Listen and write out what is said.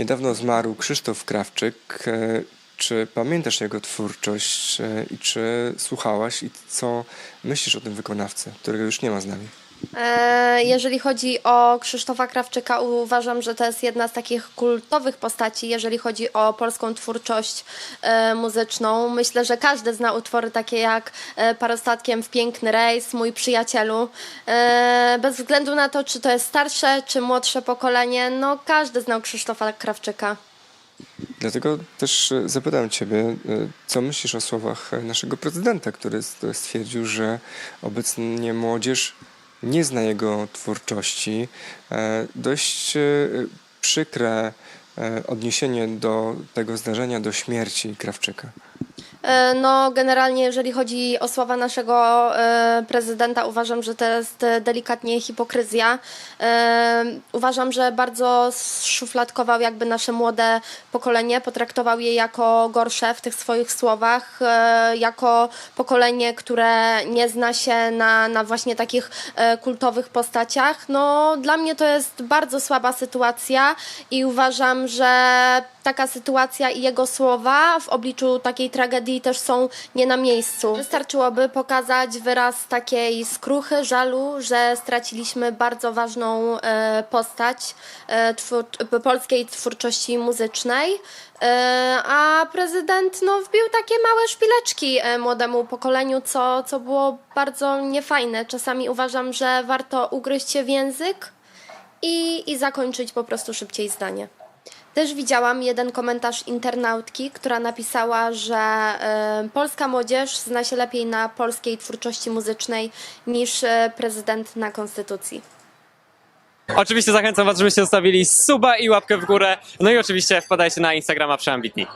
Niedawno zmarł Krzysztof Krawczyk. E, Czy pamiętasz jego twórczość e, i czy słuchałaś i co myślisz o tym wykonawcy, którego już nie ma z nami? E, Jeżeli chodzi o Krzysztofa Krawczyka, uważam, że to jest jedna z takich kultowych postaci, jeżeli chodzi o polską twórczość e, muzyczną. Myślę, że każdy zna utwory takie jak e, Parostatkiem w piękny rejs, Mój przyjacielu. Bez względu na to, czy to jest starsze, czy młodsze pokolenie, no każdy znał Krzysztofa Krawczyka. Dlatego też zapytam Ciebie, co myślisz o słowach naszego prezydenta, który stwierdził, że obecnie młodzież nie zna jego twórczości. E, Dość e, przykre e, odniesienie do tego zdarzenia, do śmierci Krawczyka. E, No, generalnie, jeżeli chodzi o słowa naszego e, prezydenta, uważam, że to jest delikatnie hipokryzja. E, Uważam, że bardzo szufladkował jakby nasze młode pokolenie, potraktował je jako gorsze w tych swoich słowach, jako pokolenie, które nie zna się na, na właśnie takich kultowych postaciach. No, dla mnie to jest bardzo słaba sytuacja i uważam, że taka sytuacja i jego słowa w obliczu takiej tragedii też są nie na miejscu. Wystarczyłoby pokazać wyraz takiej skruchy, żalu, że straciliśmy bardzo ważną e, postać e, twór, polskiej twórczości muzycznej. E, A prezydent no, wbił takie małe szpileczki młodemu pokoleniu, co, co było bardzo niefajne. Czasami uważam, że warto ugryźć się w język i, i zakończyć po prostu szybciej zdanie. Też widziałam jeden komentarz internautki, która napisała, że e, polska młodzież zna się lepiej na polskiej twórczości muzycznej niż e, prezydent na konstytucji. Oczywiście zachęcam Was, żebyście zostawili suba i łapkę w górę. No i oczywiście wpadajcie na Instagrama Przeambitni.